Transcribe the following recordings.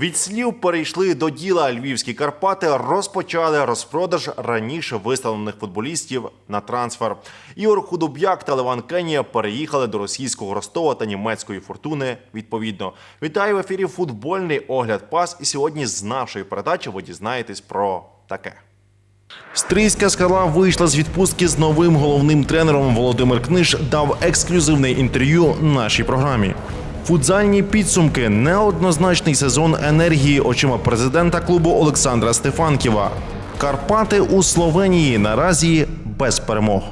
Від слів перейшли до діла. Львівські Карпати розпочали розпродаж раніше виставлених футболістів на трансфер. Ігор Худоб'як та Леван Кенія переїхали до російського Ростова та німецької фортуни. Відповідно, вітаю в ефірі футбольний огляд пас. І сьогодні з нашої передачі ви дізнаєтесь про таке. Стрийська скала вийшла з відпустки з новим головним тренером. Володимир Книж дав ексклюзивне інтерв'ю нашій програмі. Футзальні підсумки, неоднозначний сезон енергії очима президента клубу Олександра Стефанківа. Карпати у Словенії наразі без перемог.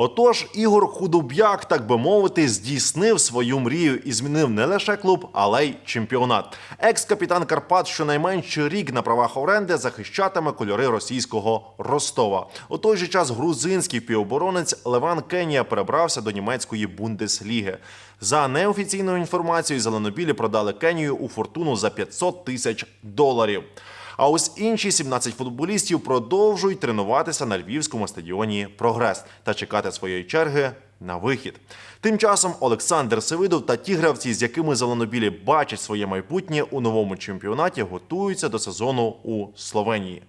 Отож, Ігор Худоб'як, так би мовити, здійснив свою мрію і змінив не лише клуб, але й чемпіонат. Екс-капітан Карпат щонайменше рік на правах оренди захищатиме кольори російського Ростова. У той же час грузинський півоборонець Леван Кенія перебрався до німецької Бундесліги. За неофіційною інформацією, зеленобілі продали Кенію у фортуну за 500 тисяч доларів. А ось інші 17 футболістів продовжують тренуватися на львівському стадіоні Прогрес та чекати своєї черги на вихід. Тим часом Олександр Севидов та ті гравці, з якими зеленобілі бачать своє майбутнє у новому чемпіонаті, готуються до сезону у Словенії.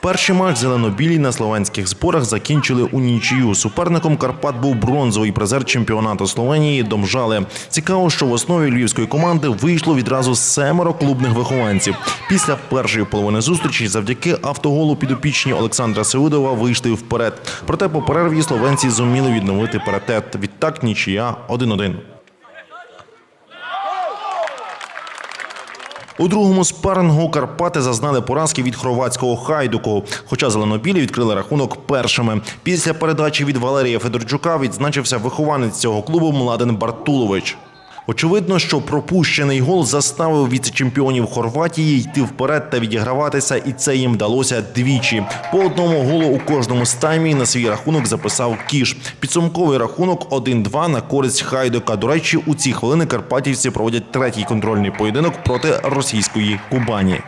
Перший матч зеленобілі на словенських зборах закінчили у нічию. Суперником Карпат був бронзовий призер чемпіонату Словенії Домжали. Цікаво, що в основі львівської команди вийшло відразу семеро клубних вихованців. Після першої половини зустрічі завдяки автоголу підопічні Олександра Сеудова вийшли вперед. Проте по перерві словенці зуміли відновити паритет. Відтак нічия 1-1. У другому спарингу Карпати зазнали поразки від хорватського хайдуку. Хоча зеленобілі відкрили рахунок першими. Після передачі від Валерія Федорчука відзначився вихованець цього клубу Младен Бартулович. Очевидно, що пропущений гол заставив віце-чемпіонів Хорватії йти вперед та відіграватися, і це їм вдалося двічі. По одному голу у кожному з на свій рахунок записав Кіш. Підсумковий рахунок 1-2 на користь Хайдука. До речі, у ці хвилини карпатівці проводять третій контрольний поєдинок проти російської Кубані.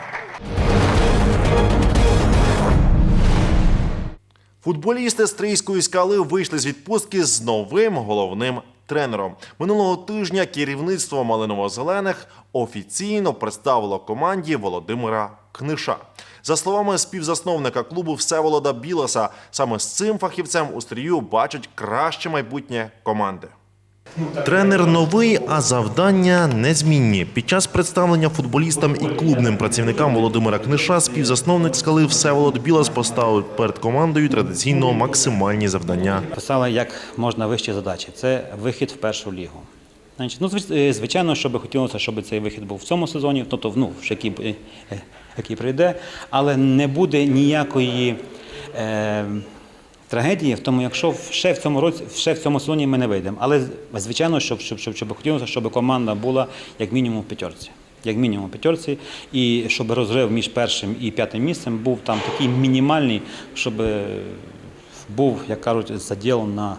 Футболісти Стрийської скали вийшли з відпустки з новим головним тренером. Минулого тижня керівництво Малиново-Зелених офіційно представило команді Володимира Книша. За словами співзасновника клубу Всеволода Білоса, саме з цим фахівцем у стрію бачать краще майбутнє команди. Тренер новий, а завдання незмінні. Під час представлення футболістам і клубним працівникам Володимира Книша співзасновник скали Всеволод Білас поставив перед командою традиційно максимальні завдання. Писали, як можна вищі задачі. Це вихід в першу лігу. Значить, ну, е, звичайно, що хотілося, щоб цей вихід був в цьому сезоні, тобто ну, в який, е, е, який прийде, але не буде ніякої трагедії в тому, якщо ще в цьому році, ще в цьому сезоні ми не вийдемо. Але звичайно, щоб, щоб, щоб, щоб хотілося, щоб команда була як мінімум в п'ятерці. Як мінімум п'ятерці, і щоб розрив між першим і п'ятим місцем був там такий мінімальний, щоб е, був, як кажуть, заділ на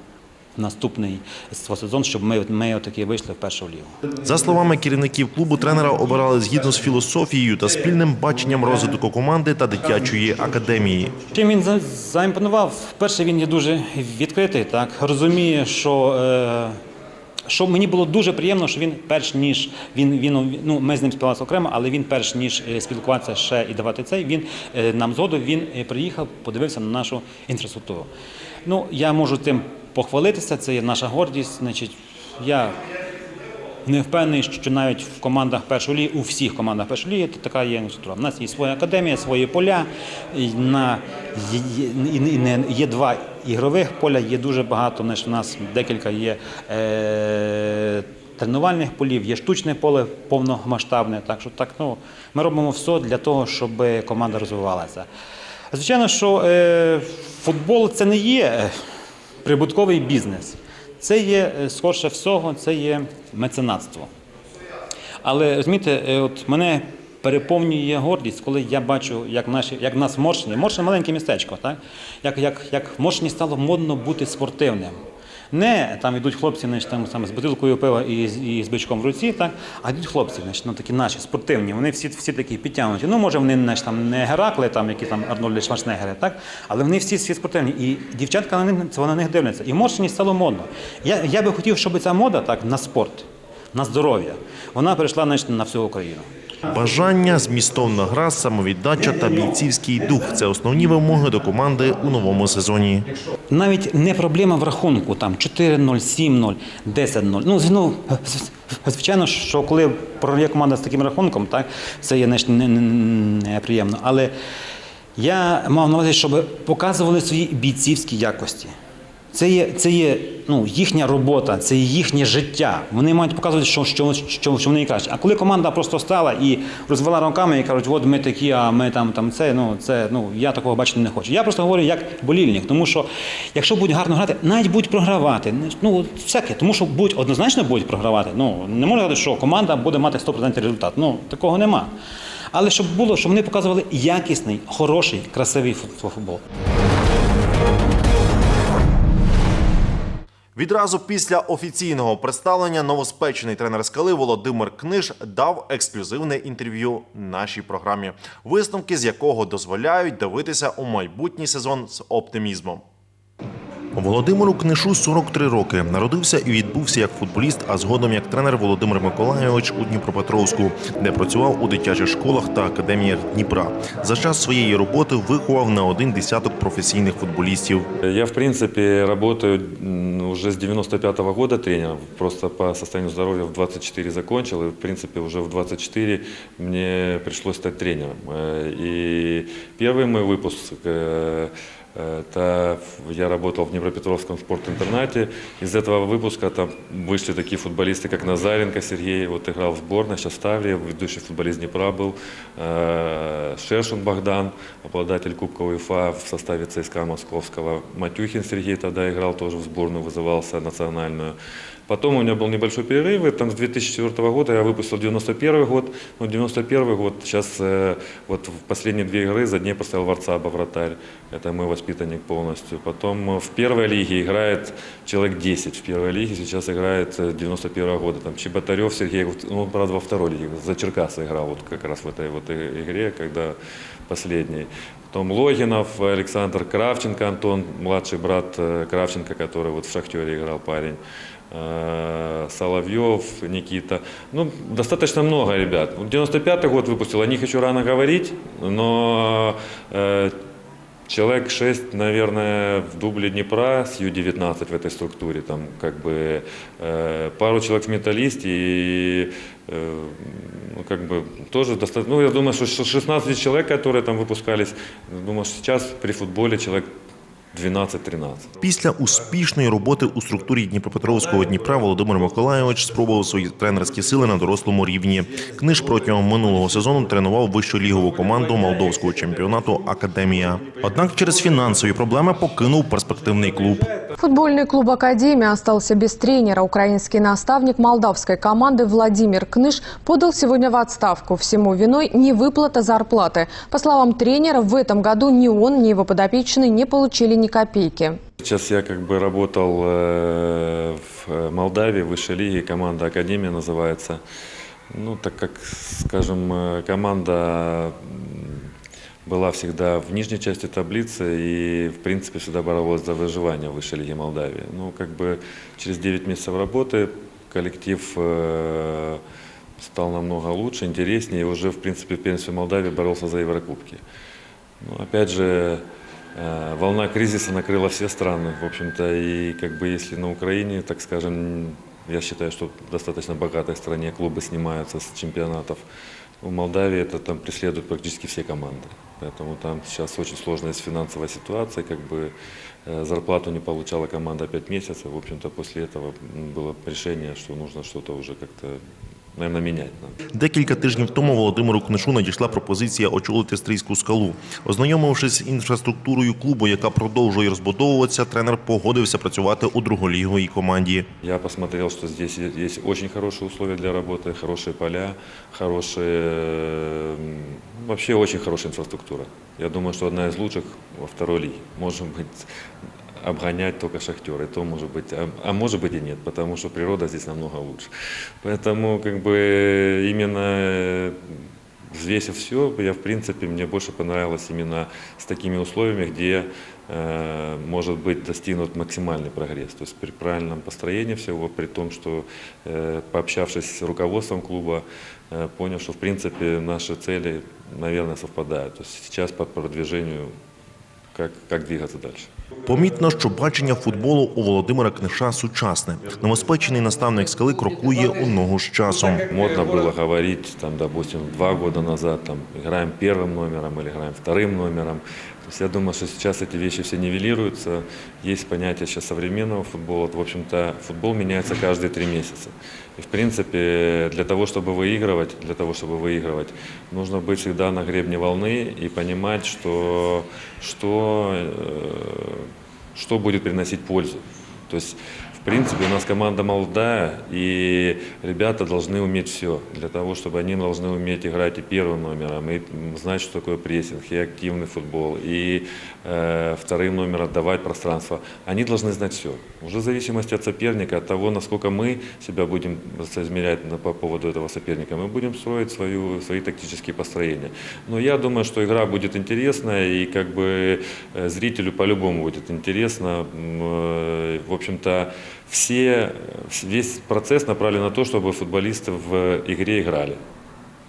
наступний сезон, щоб ми, ми отакі вийшли в першу лігу. За словами керівників клубу, тренера обирали згідно з філософією та спільним баченням розвитку команди та дитячої академії. Чим він за- заімпонував? Перше, він є дуже відкритий, так розуміє, що. Е, що мені було дуже приємно, що він перш ніж він він ну ми з ним спілкувалися окремо, але він перш ніж е, спілкуватися ще і давати цей, він е, нам згоду він е, приїхав, подивився на нашу інфраструктуру. Ну я можу тим похвалитися. Це є наша гордість. Значить, я не впевнений, що навіть в командах першої ліги, у всіх командах першої ліги така є інфраструктура. У нас є своя академія, свої поля. І на і не- є два ігрових поля, є дуже багато. У нас декілька є е, тренувальних полів, є штучне поле повномасштабне. Так що так, ну, ми робимо все для того, щоб команда розвивалася. Звичайно, що е, футбол це не є е, прибутковий бізнес. Це є, е, скорше всього, це є меценатство. Але розумієте, е, от мене переповнює гордість, коли я бачу, як наші, як нас в Моршині, Моршин маленьке містечко, так? Як, як, як в Моршині стало модно бути спортивним. Не там йдуть хлопці, значить, там саме з бутилкою пива і, і з бичком в руці, так, а йдуть хлопці, значить, ну такі наші спортивні. Вони всі, всі такі підтягнуті. Ну, може, вони значить, там не Геракли, там які там Арнольди Шварценеггери, так, але вони всі всі спортивні. І дівчатка на них це на них дивляться. І в стало модно. Я, я би хотів, щоб ця мода так на спорт, на здоров'я, вона перейшла значить, на всю Україну. Бажання, змістовна гра, самовіддача та бійцівський дух це основні вимоги до команди у новому сезоні. Навіть не проблема в рахунку там 4-0, 7-0, 10-0. Ну, ну, звичайно, що коли програє команда з таким рахунком, так, це є неприємно. Але я мав на увазі, щоб показували свої бійцівські якості. Це є, це є ну, їхня робота, це їхнє життя. Вони мають показувати, що, що, що, що вони найкраще. А коли команда просто стала і розвела руками і кажуть, от ми такі, а ми там, там це, ну, це, ну, я такого бачити не хочу. Я просто говорю як болільник, тому що якщо будуть гарно грати, навіть будуть програвати. Ну, всяке, тому що будуть однозначно будуть програвати. Ну, не можна сказати, що команда буде мати 100% результат. Ну, такого нема. Але щоб було, щоб вони показували якісний, хороший, красивий фут- футбол. Відразу після офіційного представлення новоспечений тренер скали Володимир Книж дав ексклюзивне інтерв'ю нашій програмі, висновки з якого дозволяють дивитися у майбутній сезон з оптимізмом. Володимиру Книшу 43 роки. Народився і відбувся як футболіст, а згодом як тренер Володимир Миколайович у Дніпропетровську, де працював у дитячих школах та академіях Дніпра. За час своєї роботи виховав на один десяток професійних футболістів. Я, в принципе, работаю м, уже с 95 года тренером. Просто по состоянию здоровья в 24 закончил, и, в принципе, уже в 24 мне пришлось стать тренером. Э, И первый мой выпуск э, это я работал в Днепропетровском спорт-интернате. Из этого выпуска там вышли такие футболисты, как Назаренко Сергей, вот играл в сборной, сейчас в Таврии, ведущий футболист Днепра был, э, Шершин Богдан, обладатель Кубка УЕФА в составе ЦСКА Московского, Матюхин Сергей тогда играл тоже в сборную, вызывался национальную. Потом у меня был небольшой перерыв, и там с 2004 года я выпустил 91 год. Ну, 91 год, сейчас э, вот в последние две игры за Днепр стоял Варцаба, вратарь. Это мой воспитанник полностью. Потом э, в первой лиге играет человек 10 в первой лиге, сейчас играет э, 91 года. Там Чеботарев Сергей, ну, он, правда, во второй лиге, за Черкасы играл вот как раз в этой вот игре, когда последний. Потом Логинов, Александр Кравченко, Антон, младший брат э, Кравченко, который вот в Шахтере играл парень. Э, Соловьев, Никита. Ну, достаточно много ребят. 95-й год выпустил, о них еще рано говорить, но э, человек 6, наверное, в дубле Днепра с Ю-19 в этой структуре. Там как бы э, пару человек в металлисте и э, ну, как бы тоже достаточно. Ну, я думаю, что 16 человек, которые там выпускались, думаю, что сейчас при футболе человек 12-13. Після успішної роботи у структурі Дніпропетровського Дніпра Володимир Миколайович спробував свої тренерські сили на дорослому рівні. Книж протягом минулого сезону тренував вищу лігову команду молдовського чемпіонату Академія. Однак через фінансові проблеми покинув перспективний клуб. Футбольный клуб «Академия» остался без тренера. Украинский наставник молдавской команды Владимир Кныш подал сегодня в отставку. Всему виной невыплата зарплаты. По словам тренера, в этом году ни он, ни его подопечные не получили ни копейки. Сейчас я как бы работал э, в э, Молдавии, в высшей лиге, команда Академия называется. Ну, так как, скажем, э, команда была всегда в нижней части таблицы и, в принципе, всегда боролась за выживание в высшей лиге Молдавии. Ну, как бы через 9 месяцев работы коллектив э, стал намного лучше, интереснее, и уже, в принципе, в первенстве Молдавии боролся за Еврокубки. Ну, опять же, э, волна кризиса накрыла все страны, в общем-то, и как бы если на Украине, так скажем, я считаю, что в достаточно богатой стране клубы снимаются с чемпионатов, в Молдавии это там преследуют практически все команды. Поэтому там сейчас очень сложная с финансовая ситуация, как бы э, зарплату не получала команда 5 месяцев. В общем-то, после этого м, было решение, что нужно что-то уже как-то, наверное, менять. надо. Декілька тижнів тому Володимиру Книшу надійшла пропозиція очолити стрийську скалу. Ознайомившись з інфраструктурою клубу, яка продовжує розбудовуватися, тренер погодився працювати у друголіговій команді. Я посмотрел, что здесь е- есть очень хорошие условия для работы, хорошие поля, хорошие, м, вообще очень хорошая инфраструктура. Я думаю, что одна из лучших во второй лиге. Может быть, обгонять только «Шахтер». И то может быть, а, а может быть и нет, потому что природа здесь намного лучше. Поэтому как бы именно э, взвесив все, я в принципе, мне больше понравилось именно с такими условиями, где э, может быть достигнут максимальный прогресс. То есть при правильном построении всего, при том, что э, пообщавшись с руководством клуба, понял, что в принципе наши цели, наверное, совпадают. То есть сейчас по продвижению, как, как двигаться дальше. Помітно, що бачення футболу у Володимира Книша сучасне. Новоспечений наставник скали крокує у ногу з часом. Модно было говорить, там, допустим, два года назад, там, играем первым номером или играем вторым номером. То есть я думаю, что сейчас эти вещи все нивелируются. Есть понятие сейчас современного футбола. Вот, В общем-то, футбол меняется каждые три месяца. И, в принципе, для того, чтобы выигрывать, для того, чтобы выигрывать, нужно быть всегда на гребне волны и понимать, что, что, э, что будет приносить пользу. То есть, в принципе, у нас команда молодая, и ребята должны уметь все. Для того, чтобы они должны уметь играть и первым номером, и знать, что такое прессинг, и активный футбол, и э, вторым номером давать пространство. Они должны знать все. Уже в зависимости от соперника, от того, насколько мы себя будем соизмерять по поводу этого соперника, мы будем строить свою, свои тактические построения. Но я думаю, что игра будет интересная, и как бы э, зрителю по-любому будет интересно. М, э, В общем-то, все, весь процесс направлен на то, чтобы футболисты в игре играли.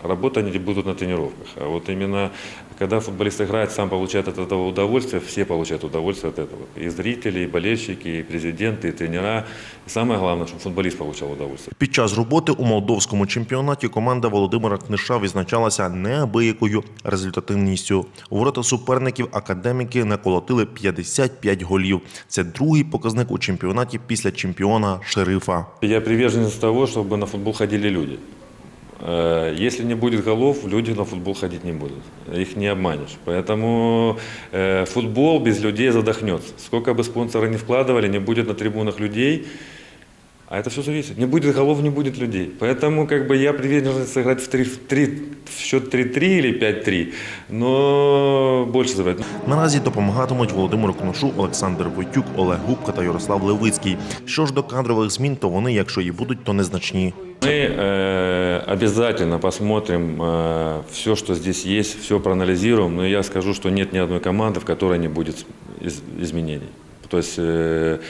Работа они будут на тренировках. А вот именно, когда футболист играет, сам получает от этого удовольствие, все получают удовольствие от этого. И зрители, и болельщики, и президенты, и тренера. И самое главное, чтобы футболист получал удовольствие. Під час роботи у молдовському чемпіонаті команда Володимира Книша відзначалася неабиякою результативністю. У ворота суперників академіки наколотили 55 голів. Це другий показник у чемпіонаті після чемпіона шерифа. Я приверженец того, чтобы на футбол ходили люди. Э, Если не будет голов, люди на футбол ходить не будут. Их не обманешь. Поэтому э, футбол без людей задохнется. Сколько бы спонсоры не вкладывали, не будет на трибунах людей. А это все зависит. Не будет голов, не будет людей. Поэтому как бы я привержен сыграть в, 3, в, 3, в счет 3-3 или 5-3, но больше забрать. Наразі допомагатимуть Володимиру Кношу Олександр Войтюк, Олег Губка та Ярослав Левицький. Що ж до кадрових змін, то вони, якщо і будуть, то незначні. Мы э, обязательно посмотрим э, все, что здесь есть, все проанализируем, но я скажу, что нет ни одной команды, в которой не будет из- изменений. То есть э,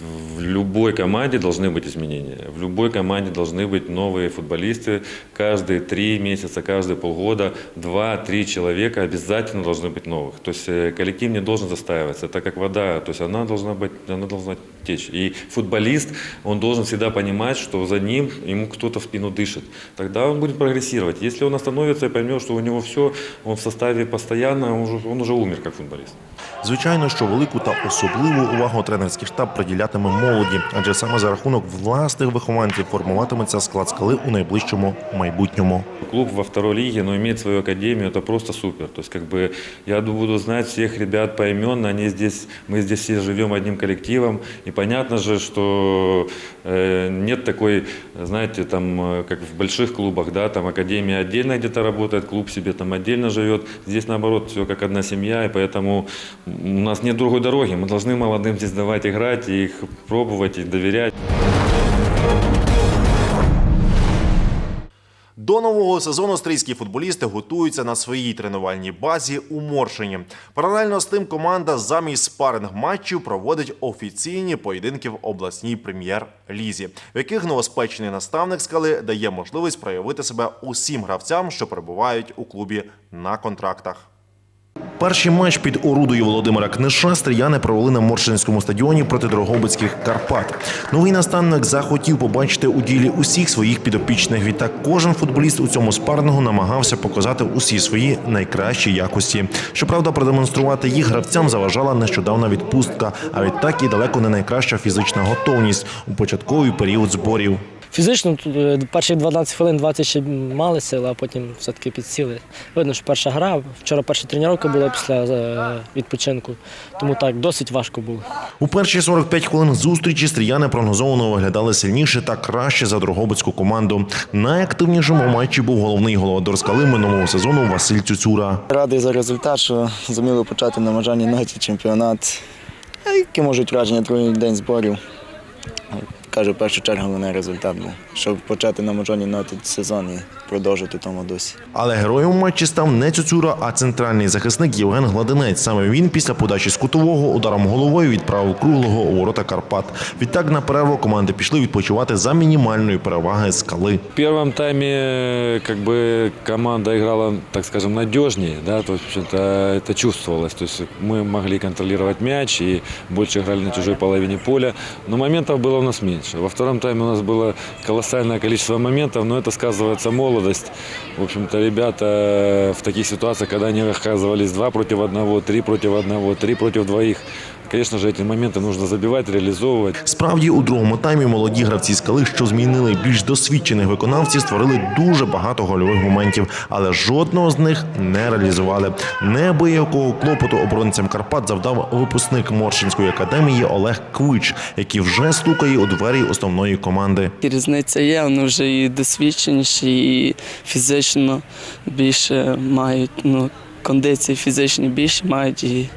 в любой команде должны быть изменения. В любой команде должны быть новые футболисты. Каждые три месяца, каждые полгода, два-три человека обязательно должны быть новых. То есть э, коллектив не должен застаиваться. Это как вода, то есть она должна быть, она должна течь. И футболист, он должен всегда понимать, что за ним ему кто-то в спину дышит. Тогда он будет прогрессировать. Если он остановится и поймет, что у него все, он в составе постоянно, он уже, он уже умер как футболист. Звичайно, що велику та особливу увагу тренерський штаб приділятиме молоді, адже саме за рахунок власних вихованців формуватиметься склад скали у найближчому майбутньому. Клуб во второй лиге, но иметь свою академию, это просто супер. То есть, как бы, я буду знать всех ребят поименно, они здесь, мы здесь все живем одним коллективом, и понятно же, что э, нет такой, знаете, там, э, как в больших клубах, да, там академия отдельно где-то работает, клуб себе там отдельно живет. Здесь, наоборот, все как одна семья, и поэтому у нас нет другой дороги. Мы должны молодым здесь давать играть, и их пробовать, и доверять. До нового сезону австрійські футболісти готуються на своїй тренувальній базі у Моршині. Паралельно з тим команда замість спаринг матчів проводить офіційні поєдинки в обласній прем'єр-лізі, в яких новоспечений наставник скали дає можливість проявити себе усім гравцям, що перебувають у клубі на контрактах. Перший матч під орудою Володимира Книша стріяни провели на Моршинському стадіоні проти Дрогобицьких Карпат. Новий наставник захотів побачити у ділі усіх своїх підопічних. Відтак кожен футболіст у цьому спаррингу намагався показати усі свої найкращі якості. Щоправда, продемонструвати їх гравцям заважала нещодавна відпустка, а відтак і далеко не найкраща фізична готовність у початковий період зборів. Фізично е, перші 12 хвилин 20 ще мали сили, а потім все-таки підсіли. Видно, що перша гра. Вчора перша тренування була після е, відпочинку, тому так досить важко було. У перші 45 хвилин зустрічі стріяни прогнозовано виглядали сильніше та краще за Дрогобицьку команду. Найактивнішим у матчі був головний головадор скали минулого сезону Василь Цюцюра. Радий за результат, що зуміли почати на Можані ноті чемпіонат. Які можуть враження другий день зборів? Кажу, в першу чергу головне результат був, щоб почати на можоній ноті сезон і продовжити в тому дусі. Але героєм матчі став не Цюцюра, а центральний захисник Євген Гладинець. Саме він після подачі з кутового ударом головою відправив круглого у ворота Карпат. Відтак на перерву команди пішли відпочивати за мінімальної переваги скали. В первом тайме как бы команда играла, так скажем, надежнее, да, то есть, в общем-то, это чувствовалось. То есть мы могли контролировать мяч и больше играли на чужой половине поля, но моментов было у нас меньше. Во втором тайме у нас было колоссальное количество моментов, но это сказывается молодость. В общем-то, ребята в таких ситуациях, когда они оказывались два против одного, три против одного, три против двоих, конечно же, эти моменты нужно забивать, реализовывать. Справді, у другому таймі молоді гравці скали, що змінили більш досвідчених виконавців, створили дуже багато гольових моментів, але жодного з них не реалізували. Неабиякого клопоту оборонцям Карпат завдав випускник Моршинської академії Олег Квич, який вже стукає у двері основної команди. Різниця є, вони вже і досвідченіші, і фізично більше мають, ну, кондиції фізичні більше мають, і...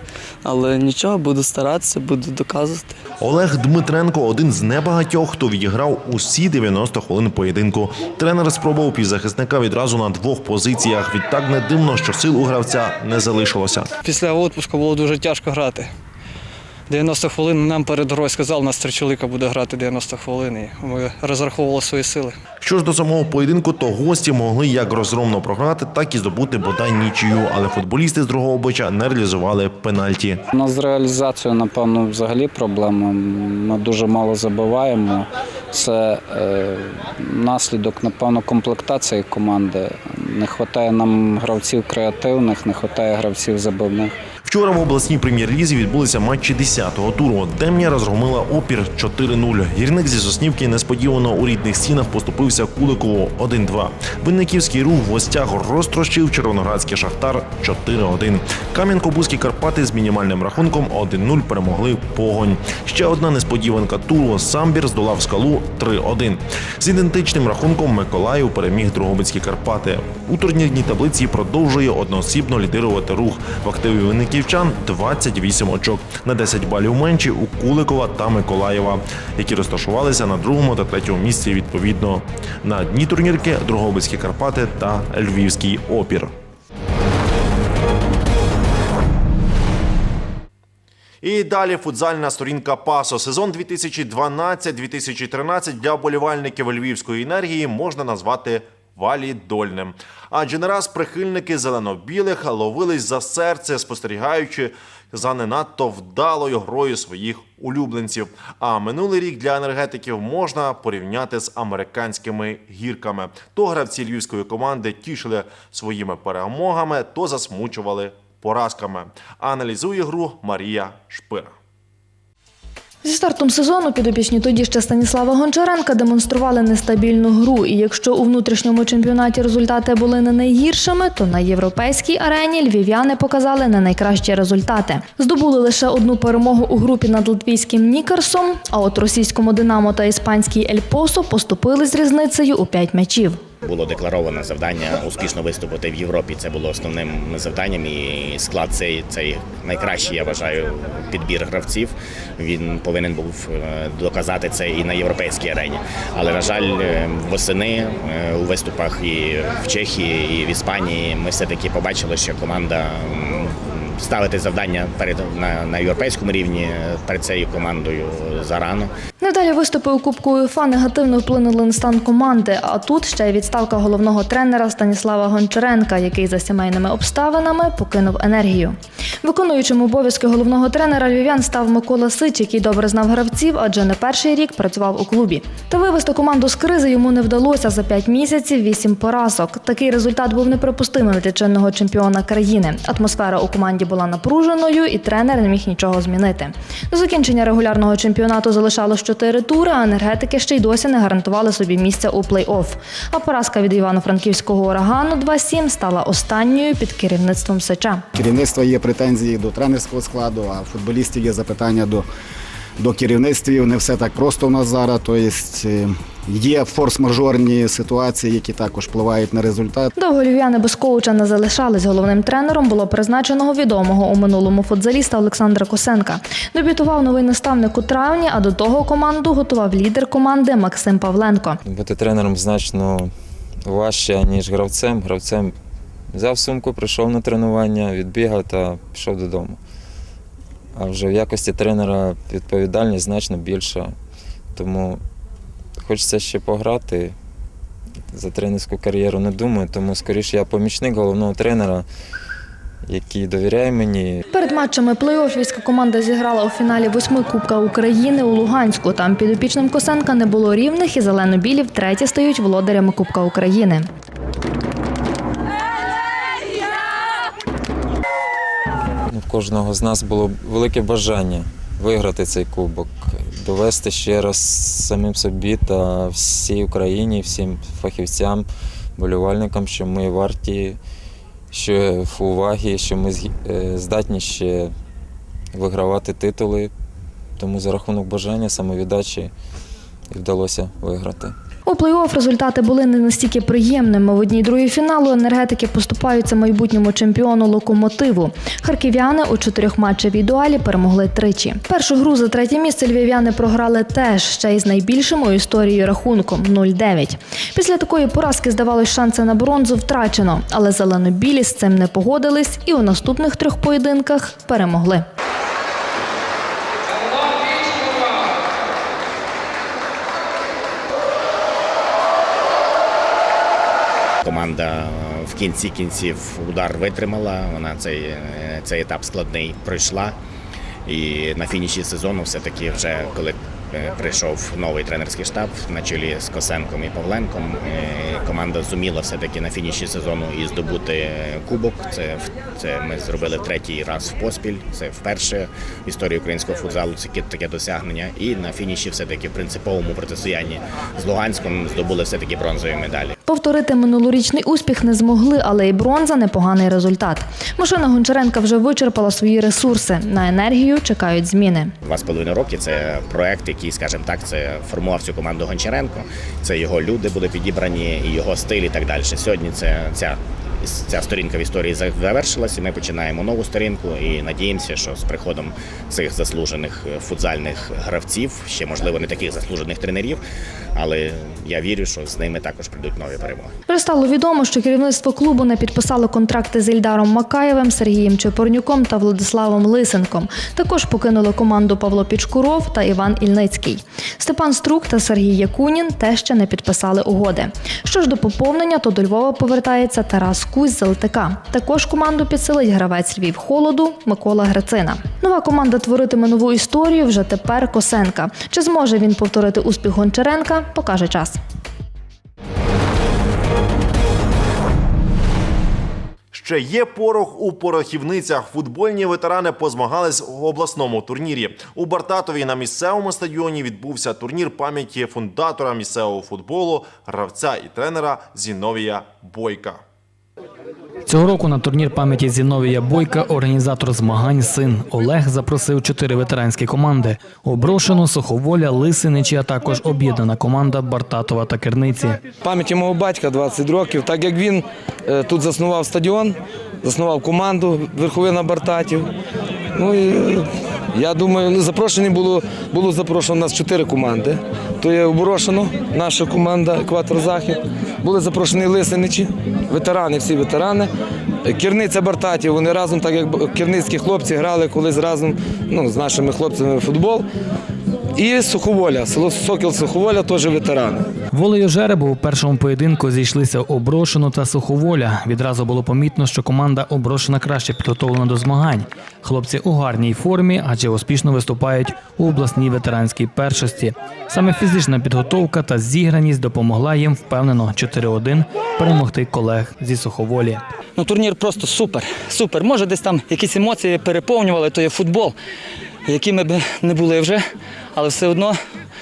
але нічого, буду старатися, буду доказувати. Олег Дмитренко один з небагатьох, хто відіграв усі 90 хвилин поєдинку. Тренер спробував півзахисника відразу на двох позиціях. Відтак не дивно, що сил у гравця не залишилося. Після відпуску було дуже тяжко грати. 90 хвилин нам перед грою сказали, у нас три чоловіка буде грати 90 хвилин. І ми розраховували свої сили. Що ж до самого поєдинку, то гості могли як розгромно програти, так і здобути бодай нічию. Але футболісти з другого обличчя не реалізували пенальті. У нас з реалізацією, напевно, взагалі проблема. Ми дуже мало забиваємо. Це е, наслідок, напевно, комплектації команди. Не вистачає нам гравців креативних, не вистачає гравців забивних. Вчора в обласній прем'єр-лізі відбулися матчі 10-го туру. Демня розгромила опір 4-0. Гірник зі Соснівки несподівано у рідних стінах поступився Куликову 1-2. Винниківський рух в гостях розтрощив Червоноградський шахтар 4-1. Кам'янко-Бузькі Карпати з мінімальним рахунком 1-0 перемогли погонь. Ще одна несподіванка туру. Самбір здолав скалу 3-1. З ідентичним рахунком Миколаїв переміг Дрогобицькі Карпати. У турнірній таблиці продовжує одноосібно лідирувати рух. В активі винниківчан 28 очок. На 10 балів менші у Куликова та Миколаєва, які розташувалися на другому та третьому місці відповідно. На дні турнірки Дрогобицькі Карпати та Львівський опір. І далі футзальна сторінка Пасо. Сезон 2012-2013 для вболівальників Львівської енергії можна назвати валідольним. Адже не раз прихильники зелено-білих ловились за серце, спостерігаючи за не надто вдалою грою своїх улюбленців. А минулий рік для енергетиків можна порівняти з американськими гірками. То гравці львівської команди тішили своїми перемогами, то засмучували поразками. Аналізує гру Марія Шпира. Зі стартом сезону підопічні тоді ще Станіслава Гончаренка демонстрували нестабільну гру. І якщо у внутрішньому чемпіонаті результати були не найгіршими, то на європейській арені львів'яни показали не найкращі результати. Здобули лише одну перемогу у групі над латвійським Нікерсом, а от російському Динамо та іспанській Ель Посо поступили з різницею у 5 м'ячів. Було декларовано завдання успішно виступити в Європі. Це було основним завданням. І склад цей цей найкращий, я вважаю, підбір гравців. Він повинен був е, доказати це і на європейській арені. Але на жаль, е, восени е, у виступах і в Чехії, і в Іспанії ми все таки побачили, що команда. Ставити завдання перед на, на європейському рівні перед цією командою зарано. Невдалі виступи у Кубку УЄФА негативно вплинули на стан команди. А тут ще й відставка головного тренера Станіслава Гончаренка, який за сімейними обставинами покинув енергію. Виконуючим обов'язки головного тренера львів'ян став Микола Сич, який добре знав гравців, адже не перший рік працював у клубі. Та вивести команду з кризи йому не вдалося за п'ять місяців вісім поразок. Такий результат був неприпустимим для чинного чемпіона країни. Атмосфера у команді була напруженою, і тренер не міг нічого змінити. До закінчення регулярного чемпіонату залишалось чотири тури, а енергетики ще й досі не гарантували собі місця у плей-офф. А поразка від івано-франківського урагану 2-7 стала останньою під керівництвом Сеча. Керівництво є претензії до тренерського складу, а футболістів є запитання до до керівництвів. Не все так просто у нас зараз. Тобто є форс-мажорні ситуації, які також впливають на результат. Довго львів'яни без коуча не залишались. Головним тренером було призначеного відомого у минулому футзаліста Олександра Косенка. Дебютував новий наставник у травні, а до того команду готував лідер команди Максим Павленко. Бути тренером значно важче, ніж гравцем. Гравцем взяв сумку, прийшов на тренування, відбігав та пішов додому. А вже в якості тренера відповідальність значно більша. Тому хочеться ще пограти. За тренерську кар'єру не думаю, тому скоріше я помічник головного тренера, який довіряє мені. Перед матчами плей-офф війська команда зіграла у фіналі восьми Кубка України у Луганську. Там підопічним Косенка не було рівних і зелено-білі втретє стають володарями Кубка України. Кожного з нас було велике бажання виграти цей кубок, довести ще раз самим собі та всій Україні, всім фахівцям, болівальникам, що ми варті що в уваги, що ми е, здатні ще вигравати титули. Тому за рахунок бажання, самовіддачі і вдалося виграти. У плей-офф результати були не настільки приємними. В одній другій фіналу енергетики поступаються майбутньому чемпіону локомотиву. Харків'яни у чотирьох матчах від дуалі перемогли тричі. Першу гру за третє місце львів'яни програли теж ще й з найбільшим у історії рахунком 0-9. Після такої поразки здавалось, шанси на бронзу втрачено, але зелено-білі з цим не погодились і у наступних трьох поєдинках перемогли. Команда в кінці кінців удар витримала. Вона цей, цей етап складний пройшла. І на фініші сезону, все-таки, вже коли е, прийшов новий тренерський штаб на чолі з Косенком і Павленком, е, команда зуміла все-таки на фініші сезону і здобути е, кубок. Це, це ми зробили третій раз в поспіль. Це вперше в історії українського футзалу таке, таке досягнення. І на фініші, все-таки в принциповому протистоянні з Луганськом здобули все-таки бронзові медалі. Повторити минулорічний успіх не змогли, але і бронза непоганий результат. Машина Гончаренка вже вичерпала свої ресурси. На енергію чекають зміни. Два з половиною роки це проект, який, скажімо так, це формував цю команду Гончаренко. Це його люди були підібрані, і його стиль, і так далі. Сьогодні це ця. Ця сторінка в історії завершилась, і ми починаємо нову сторінку. І надіємося, що з приходом цих заслужених е, футзальних гравців, ще можливо не таких заслужених тренерів, але я вірю, що з ними також прийдуть нові перемоги. Вже стало відомо, що керівництво клубу не підписало контракти з Ільдаром Макаєвим, Сергієм Чепорнюком та Владиславом Лисенком. Також покинули команду Павло Пічкуров та Іван Ільницький. Степан Струк та Сергій Якунін теж ще не підписали угоди. Що ж до поповнення, то до Львова повертається Тарас Кузь з ЛТК. Також команду підсилить гравець Львів холоду Микола Грицина. Нова команда творитиме нову історію вже тепер Косенка. Чи зможе він повторити успіх Гончаренка, покаже час. Ще є порох у порохівницях. Футбольні ветерани позмагались в обласному турнірі. У Бартатові на місцевому стадіоні відбувся турнір пам'яті фундатора місцевого футболу, гравця і тренера Зіновія Бойка. Цього року на турнір пам'яті Зіновія Бойка організатор змагань син. Олег запросив чотири ветеранські команди: Оброшено, Суховоля, Лисиничі, а також об'єднана команда Бартатова та Керниці. пам'яті мого батька 20 років, так як він е, тут заснував стадіон, заснував команду Верховина Бартатів. Ну і е, я думаю, запрошені було, було запрошено нас чотири команди. То є Оборошено, наша команда Екватор Захід. Були запрошені Лисиничі, ветерани, всі ветерани. Керниця Бартатів, вони разом, так як керницькі хлопці грали колись разом ну, з нашими хлопцями в футбол. І Суховоля, село Сокіл Суховоля теж ветерани. Волею жеребу у першому поєдинку зійшлися Оброшено та Суховоля. Відразу було помітно, що команда Оброшена краще підготовлена до змагань. Хлопці у гарній формі, адже успішно виступають у обласній ветеранській першості. Саме фізична підготовка та зіграність допомогла їм впевнено 4-1 перемогти колег зі Суховолі. Ну, турнір просто супер. Супер. Може, десь там якісь емоції переповнювали, то є футбол, якими б не були вже, але все одно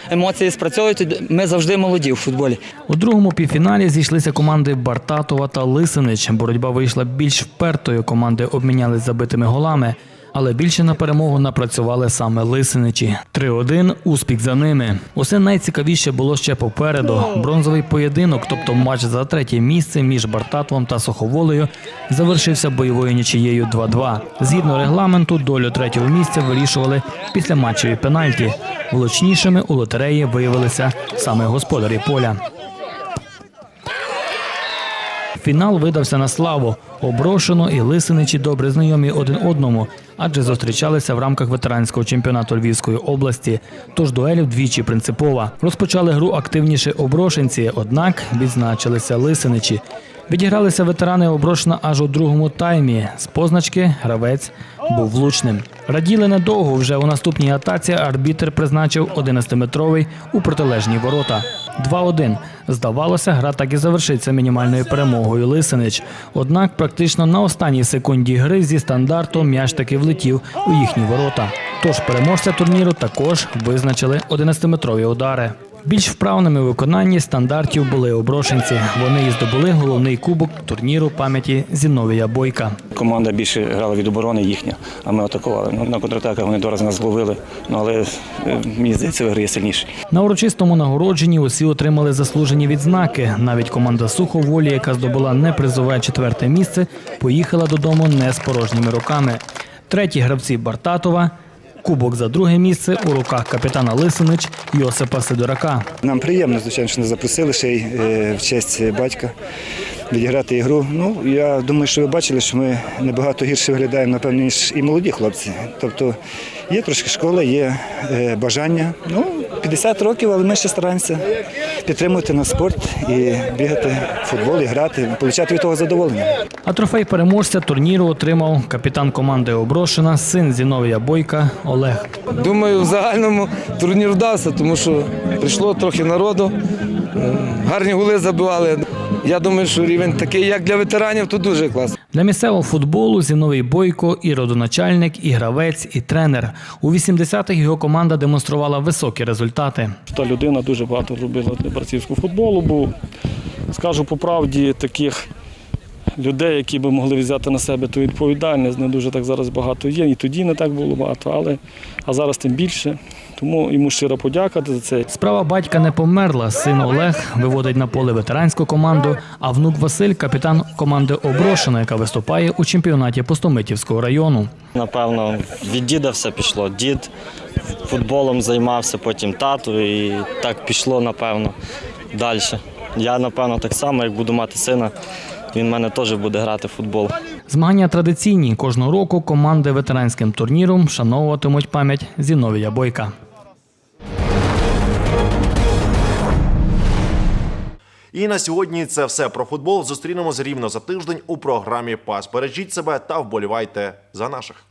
емоції спрацьовують. Ми завжди молоді в футболі. У другому півфіналі зійшлися команди Бартатова та Лисинич. Боротьба вийшла більш впертою. Команди обмінялись забитими голами. Але більше на перемогу напрацювали саме лисиничі. 3-1 – успіх за ними. Усе найцікавіше було ще попереду. Бронзовий поєдинок, тобто матч за третє місце між Бартатовом та Суховолею, завершився бойовою нічиєю 2-2. Згідно регламенту, долю третього місця вирішували після матчеві пенальті. Влучнішими у лотереї виявилися саме господарі поля. Фінал видався на славу. Оброшено і лисиничі добре знайомі один одному, адже зустрічалися в рамках ветеранського чемпіонату Львівської області. Тож дуель вдвічі принципова. Розпочали гру активніше оброшенці, однак відзначилися лисиничі. Відігралися ветерани оброшена аж у другому таймі. З позначки гравець був влучним. Раділи недовго. Вже у наступній атаці арбітр призначив 11-метровий у протилежні ворота. 2-1. Здавалося, гра так і завершиться мінімальною перемогою Лисинич. Однак практично на останній секунді гри зі стандарту м'яч таки влетів у їхні ворота. Тож переможця турніру також визначили 11-метрові удари. Більш вправними у виконанні стандартів були оброшенці. Вони і здобули головний кубок турніру пам'яті Зіновія Бойка. Команда більше грала від оборони їхня, а ми атакували. Ну, на контратаках вони два рази нас зловили, ну, але е, мені здається, виграє сильніший. На урочистому нагородженні усі отримали заслужені відзнаки. Навіть команда Суховолі, яка здобула непризове четверте місце, поїхала додому не з порожніми руками. Треті гравці Бартатова. Кубок за друге місце у руках капітана Лисинич Йосипа Сидорака. Нам приємно, звичайно, що нас запросили ще й е, в честь батька відіграти ігру. Ну, я думаю, що ви бачили, що ми набагато гірше виглядаємо, напевно, ніж і молоді хлопці. Тобто є трошки школа, є е, бажання. Ну, 50 років, але ми ще стараємося підтримувати наш спорт і бігати в футбол, і грати, отримати від того задоволення. А трофей переможця турніру отримав капітан команди Оброшена, син Зіновія Бойка Олег. Думаю, в загальному турнір вдався, тому що прийшло трохи народу, гарні гули забивали. Я думаю, що рівень такий, як для ветеранів, то дуже класно. Для місцевого футболу Зіновий Бойко і родоначальник, і гравець, і тренер. У 80-х його команда демонструвала високі результати. Та людина дуже багато робила для братівського футболу, бо скажу по правді, таких людей, які би могли взяти на себе ту відповідальність, не дуже так зараз багато є. І тоді не так було багато, але а зараз тим більше. Тому йому щира подяка за це. Справа батька не померла. Син Олег виводить на поле ветеранську команду, а внук Василь капітан команди Оброшена, яка виступає у чемпіонаті Пустомитівського району. Напевно, від діда все пішло. Дід футболом займався, потім тату, і так пішло, напевно, далі. Я, напевно, так само, як буду мати сина, він в мене теж буде грати в футбол. Змагання традиційні. Кожного року команди ветеранським турніром вшановуватимуть пам'ять Зіновія Бойка. І на сьогодні це все про футбол. Зустрінемось рівно за тиждень у програмі Пас. Бережіть себе та вболівайте за наших.